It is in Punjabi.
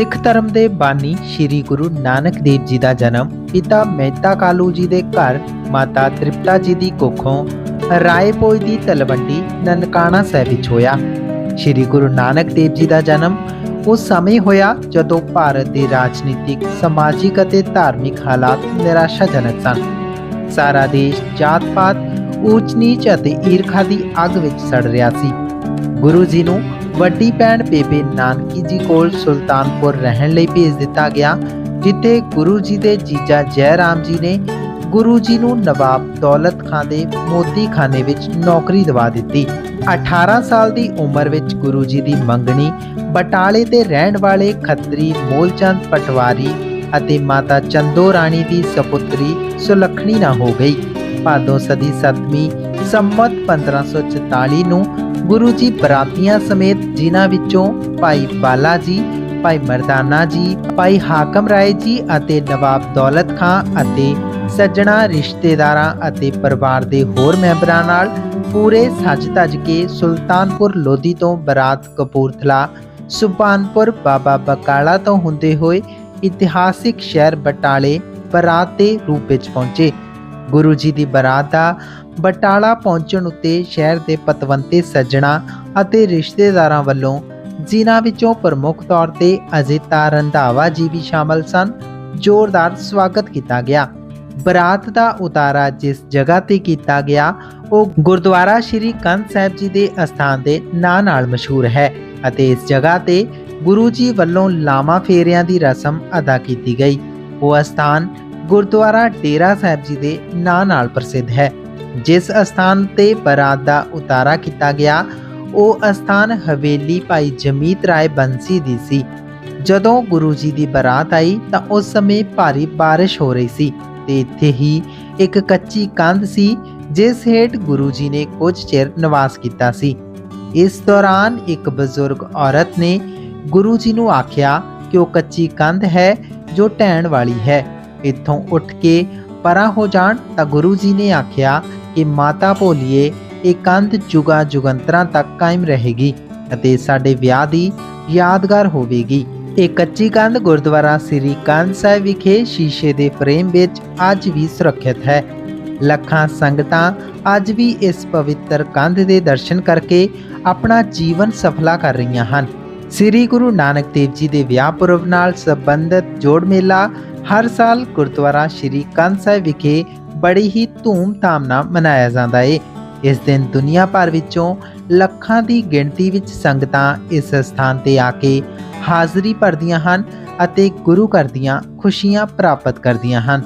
ਸਿੱਖ ਧਰਮ ਦੇ ਬਾਨੀ ਸ੍ਰੀ ਗੁਰੂ ਨਾਨਕ ਦੇਵ ਜੀ ਦਾ ਜਨਮ, ਪਿਤਾ ਮਹਿਤਾ ਕਾਲੂ ਜੀ ਦੇ ਘਰ, ਮਾਤਾ ਤ੍ਰਿਪਤਾ ਜੀ ਦੀ ਕੁੱਖੋਂ ਰਾਏਪੋਈ ਦੀ ਤਲਵੰਡੀ, ਨਨਕਾਣਾ ਸਾਹਿਬ ਵਿੱਚ ਹੋਇਆ। ਸ੍ਰੀ ਗੁਰੂ ਨਾਨਕ ਦੇਵ ਜੀ ਦਾ ਜਨਮ ਉਸ ਸਮੇਂ ਹੋਇਆ ਜਦੋਂ ਭਾਰਤ ਦੇ ਰਾਜਨੀਤਿਕ, ਸਮਾਜਿਕ ਅਤੇ ਧਾਰਮਿਕ ਹਾਲਾਤ ਨਿਰਾਸ਼ਾਜਨਕ ਸਨ। ਸਾਰਾ ਦੇਸ਼ ਜਾਤ-ਪਾਤ, ਊਚ-ਨੀਚ ਅਤੇ ਈਰਖਾ ਦੀ ਅੱਗ ਵਿੱਚ ਸੜ ਰਿਹਾ ਸੀ। ਗੁਰੂ ਜੀ ਨੂੰ ਵੱਡੀ ਭੈਣ ਬੇਬੇ ਨਾਨਕੀ ਜੀ ਕੋਲ ਸੁਲਤਾਨਪੁਰ ਰਹਿਣ ਲਈ ਭੇਜ ਦਿੱਤਾ ਗਿਆ, ਜਿੱਥੇ ਗੁਰੂ ਜੀ ਦੇ ਜੀਜਾ ਜੈ ਰਾਮ ਜੀ ਨੇ ਗੁਰੂ ਜੀ ਨੂੰ ਨਵਾਬ ਦੌਲਤ ਖਾਨ ਦੇ ਮੋਤੀਖਾਨੇ ਵਿੱਚ ਨੌਕਰੀ ਦਿਵਾ ਦਿੱਤੀ। 18 ਸਾਲ ਦੀ ਉਮਰ ਵਿੱਚ ਗੁਰੂ ਜੀ ਦੀ ਮੰਗਣੀ ਬਟਾਲੇ ਦੇ ਰਹਿਣ ਵਾਲੇ ਖੱਤਰੀ ਮੂਲਚੰਦ ਪਟਵਾਰੀ ਅਤੇ ਮਾਤਾ ਚੰਦੋ ਰਾਣੀ ਦੀ ਸਪੁੱਤਰੀ ਸੁਲੱਖਣੀ ਨਾ ਹੋ ਗਈ। ਭਾਦੋਂ ਸਦੀ 7ਵੀਂ ਸੰਮਤ 1544 ਨੂੰ ਗੁਰੂ ਜੀ ਬਰਾਤੀਆਂ ਸਮੇਤ ਜਿਨ੍ਹਾਂ ਵਿੱਚੋਂ ਭਾਈ ਬਾਲਾ ਜੀ, ਭਾਈ ਮਰਦਾਨਾ ਜੀ, ਭਾਈ ਹਾਕਮ ਰਾਏ ਜੀ ਅਤੇ ਨਵਾਬ ਦੌਲਤ ਖਾਂ ਅਤੇ ਸੱਜਣਾ ਰਿਸ਼ਤੇਦਾਰਾਂ ਅਤੇ ਪਰਿਵਾਰ ਦੇ ਹੋਰ ਮੈਂਬਰਾਂ ਨਾਲ ਪੂਰੇ ਸੱਜ-ਧੱਜ ਕੇ ਸੁਲਤਾਨਪੁਰ ਲੋਧੀ ਤੋਂ ਬਰਾਤ ਕਪੂਰਥਲਾ ਸੁਪਾਨਪੁਰ ਬਾਬਾ ਬਕਾਲਾ ਤੋਂ ਹੁੰਦੇ ਹੋਏ ਇਤਿਹਾਸਿਕ ਸ਼ਹਿਰ ਬਟਾਲੇ ਬਰਾਤ ਦੇ ਰੂਪ ਵਿੱਚ ਪਹੁੰਚੇ। ਗੁਰੂ ਜੀ ਦੀ ਬਰਾਤ ਦਾ ਬਟਾਲਾ ਪਹੁੰਚਣ ਉੱਤੇ ਸ਼ਹਿਰ ਦੇ ਪਤਵੰਤੇ, ਸੱਜਣਾ ਅਤੇ ਰਿਸ਼ਤੇਦਾਰਾਂ ਵੱਲੋਂ ਜਿਨ੍ਹਾਂ ਵਿੱਚੋਂ ਪ੍ਰਮੁੱਖ ਤੌਰ ਤੇ ਅਜਿਤਾ ਰੰਧਾਵਾ ਜੀ ਵੀ ਸ਼ਾਮਲ ਸਨ, ਜ਼ੋਰਦਾਰ ਸਵਾਗਤ ਕੀਤਾ ਗਿਆ। ਬਰਾਤ ਦਾ ਉਤਾਰਾ ਜਿਸ ਜਗ੍ਹਾ ਤੇ ਕੀਤਾ ਗਿਆ, ਉਹ ਗੁਰਦੁਆਰਾ ਸ਼੍ਰੀ ਕੰਧ ਸਾਹਿਬ ਜੀ ਦੇ ਅਸਥਾਨ ਦੇ ਨਾਂ ਨਾਲ ਮਸ਼ਹੂਰ ਹੈ ਅਤੇ ਇਸ ਜਗ੍ਹਾ ਤੇ ਗੁਰੂ ਜੀ ਵੱਲੋਂ ਲਾਮਾ ਫੇਰਿਆਂ ਦੀ ਰਸਮ ਅਦਾ ਕੀਤੀ ਗਈ। ਉਹ ਅਸਥਾਨ ਗੁਰਦੁਆਰਾ ਡੇਰਾ ਸਾਹਿਬ ਜੀ ਦੇ ਨਾਂ ਨਾਲ ਪ੍ਰਸਿੱਧ ਹੈ। ਜਿਸ ਅਸਥਾਨ ਤੇ ਬਰਾਤ ਦਾ ਉਤਾਰਾ ਕੀਤਾ ਗਿਆ, ਉਹ ਅਸਥਾਨ ਹਵੇਲੀ ਭਾਈ ਜਮੀਤ ਰਾਏ ਬੰਸੀ ਦੀ ਸੀ। ਜਦੋਂ ਗੁਰੂ ਜੀ ਦੀ ਬਰਾਤ ਆਈ, ਤਾਂ ਉਸ ਸਮੇਂ ਭਾਰੀ ਬਾਰਿਸ਼ ਹੋ ਰਹੀ ਸੀ ਤੇ ਇੱਥੇ ਹੀ ਇੱਕ ਕੱਚੀ ਕੰਧ ਸੀ, ਜਿਸ ਹੇਠ ਗੁਰੂ ਜੀ ਨੇ ਕੁਝ ਚਿਰ ਨਿਵਾਸ ਕੀਤਾ ਸੀ। ਇਸ ਦੌਰਾਨ ਇੱਕ ਬਜ਼ੁਰਗ ਔਰਤ ਨੇ ਗੁਰੂ ਜੀ ਨੂੰ ਆਖਿਆ ਕਿ ਉਹ ਕੱਚੀ ਕੰਧ ਹੈ ਜੋ ਢਹਿਣ ਵਾਲੀ ਹੈ। ਇੱਥੋਂ ਉੱਠ ਕੇ ਪਰਾਂ ਹੋ ਜਾਣ ਤਾਂ ਗੁਰੂ ਜੀ ਨੇ ਆਖਿਆ ਕਿ ਮਾਤਾ ਭੋਲੀਏ ਇਹ ਕੰਧ ਜੁਗਾ ਜੁਗੰਤਰਾਂ ਤੱਕ ਕਾਇਮ ਰਹੇਗੀ ਅਤੇ ਸਾਡੇ ਵਿਆਹ ਦੀ ਯਾਦਗਾਰ ਹੋਵੇਗੀ। ਇਹ ਕੱਚੀ ਕੰਧ ਗੁਰਦੁਆਰਾ ਸ੍ਰੀ ਕੰਧ ਸਾਹਿਬ ਵਿਖੇ ਸ਼ੀਸ਼ੇ ਦੇ ਫਰੇਮ ਵਿੱਚ ਅੱਜ ਵੀ ਸੁਰੱਖਿਅਤ ਹੈ। ਲੱਖਾਂ ਸੰਗਤਾਂ ਅੱਜ ਵੀ ਇਸ ਪਵਿੱਤਰ ਕੰਧ ਦੇ ਦਰਸ਼ਨ ਕਰਕੇ ਆਪਣਾ ਜੀਵਨ ਸਫਲਾ ਕਰ ਰਹੀਆਂ ਹਨ। ਸ੍ਰੀ ਗੁਰੂ ਨਾਨਕ ਦੇਵ ਜੀ ਦੇ ਵਿਆਹ ਪੁਰਬ ਨਾਲ ਸੰਬੰਧਿਤ ਜੋੜ ਮੇਲਾ ਹਰ ਸਾਲ ਗੁਰਦੁਆਰਾ ਸ੍ਰੀ ਕੰਧ ਸਾਹਿਬ ਵਿਖੇ ਬੜੀ ਹੀ ਧੂਮ-ਧਾਮ ਨਾਲ ਮਨਾਇਆ ਜਾਂਦਾ ਹੈ ਇਸ ਦਿਨ ਦੁਨੀਆ ਭਰ ਵਿੱਚੋਂ ਲੱਖਾਂ ਦੀ ਗਿਣਤੀ ਵਿੱਚ ਸੰਗਤਾਂ ਇਸ ਸਥਾਨ ਤੇ ਆ ਕੇ ਹਾਜ਼ਰੀ ਭਰਦੀਆਂ ਹਨ ਅਤੇ ਗੁਰੂ ਘਰ ਦੀਆਂ ਖੁਸ਼ੀਆਂ ਪ੍ਰਾਪਤ ਕਰਦੀਆਂ ਹਨ।